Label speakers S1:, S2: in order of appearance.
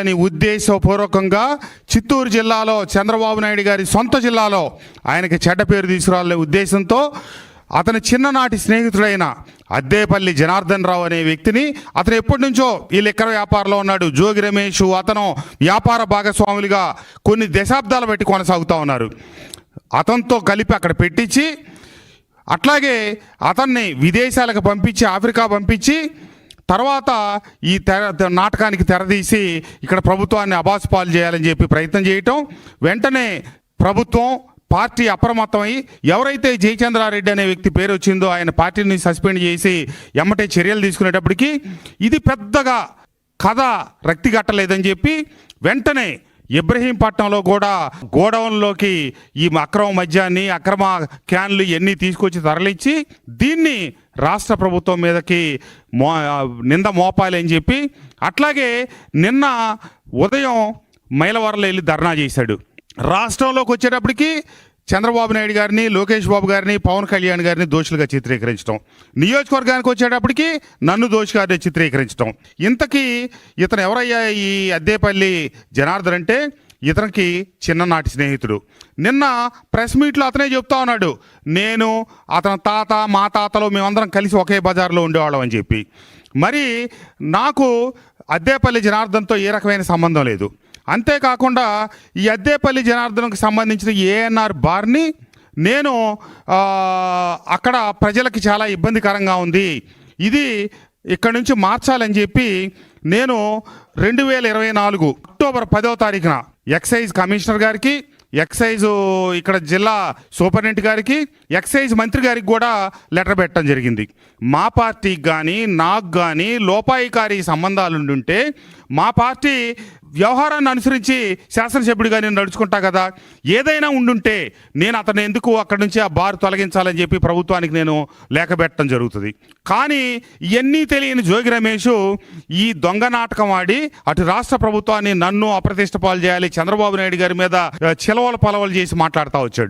S1: అని ఉద్దేశపూర్వకంగా చిత్తూరు జిల్లాలో చంద్రబాబు నాయుడు గారి సొంత జిల్లాలో ఆయనకి చెడ్డ పేరు తీసుకురాలనే ఉద్దేశంతో అతని చిన్ననాటి స్నేహితుడైన అద్దేపల్లి జనార్దన్ రావు అనే వ్యక్తిని అతను ఎప్పటి నుంచో ఈ లిక్కర వ్యాపారంలో ఉన్నాడు. జోగి రమేష్ అతను వ్యాపార భాగస్వాములుగా కొన్ని దశాబ్దాలు పెట్టి కొనసాగుతూ ఉన్నారు. అతనితో కలిపి అక్కడ పెట్టించి అట్లాగే అతన్ని విదేశాలకు పంపించి ఆఫ్రికా పంపించి తర్వాత ఈ తెర నాటకానికి తెరదీసి ఇక్కడ ప్రభుత్వాన్ని అబాస్ పాలు చేయాలని చెప్పి ప్రయత్నం చేయటం వెంటనే ప్రభుత్వం పార్టీ అప్రమత్తమై ఎవరైతే జయచంద్రారెడ్డి అనే వ్యక్తి పేరు వచ్చిందో ఆయన పార్టీని సస్పెండ్ చేసి ఎమ్మటే చర్యలు తీసుకునేటప్పటికి ఇది పెద్దగా కథ రక్తి కట్టలేదని చెప్పి వెంటనే ఇబ్రహీంపట్నంలో కూడా గోడౌన్లోకి ఈ అక్రమ మద్యాన్ని అక్రమ క్యాన్లు ఇవన్నీ తీసుకొచ్చి తరలించి దీన్ని రాష్ట్ర ప్రభుత్వం మీదకి మో నింద మోపాలని చెప్పి అట్లాగే నిన్న ఉదయం మైలవరంలో వెళ్ళి ధర్నా చేశాడు. రాష్ట్రంలోకి వచ్చేటప్పటికి చంద్రబాబు నాయుడు గారిని లోకేష్ బాబు గారిని పవన్ కళ్యాణ్ గారిని దోషులుగా చిత్రీకరించడం. నియోజకవర్గానికి వచ్చేటప్పటికి నన్ను దోషిగారిని చిత్రీకరించడం. ఇంతకీ ఇతను ఎవరయ్యా ఈ అద్దేపల్లి జనార్దన్ అంటే? ఇతనికి చిన్ననాటి స్నేహితుడు. నిన్న ప్రెస్ మీట్లో అతనే చెప్తా ఉన్నాడు నేను అతని తాత మా తాతలో మేమందరం కలిసి ఒకే బజార్లో ఉండేవాళ్ళం అని చెప్పి. మరి నాకు అద్దేపల్లి జనార్దన్తో ఏ రకమైన సంబంధం లేదు. అంతేకాకుండా ఈ అద్దేపల్లి జనార్దన్కు సంబంధించిన ఏఎన్ఆర్ బార్ని నేను అక్కడ ప్రజలకి చాలా ఇబ్బందికరంగా ఉంది. ఇది ఇక్కడ నుంచి మార్చాలని చెప్పి నేను రెండు వేల ఇరవై నాలుగు అక్టోబర్ పదవ తారీఖున ఎక్సైజ్ కమిషనర్ గారికి ఎక్సైజ్ ఇక్కడ జిల్లా సూపరింటెండెంట్ గారికి ఎక్సైజ్ మంత్రి గారికి కూడా లెటర్ పెట్టడం జరిగింది. మా పార్టీకి కానీ నాకు కానీ లోపాయికారి సంబంధాలు ఉండుంటే మా పార్టీ వ్యవహారాన్ని అనుసరించి శాసనసభ్యుడిగా నేను నడుచుకుంటా కదా. ఏదైనా ఉండుంటే నేను అతను ఎందుకు అక్కడి నుంచి ఆ బార్ తొలగించాలని చెప్పి ప్రభుత్వానికి నేను లేఖ పెట్టడం జరుగుతుంది. కానీ ఇవన్నీ తెలియని జోగి రమేష్ ఈ దొంగ నాటకం ఆడి అటు రాష్ట్ర ప్రభుత్వాన్ని నన్ను అప్రతిష్ట పాలు చేయాలి చంద్రబాబు నాయుడు గారి మీద చిలవల పలవలు చేసి మాట్లాడుతూ వచ్చాడు.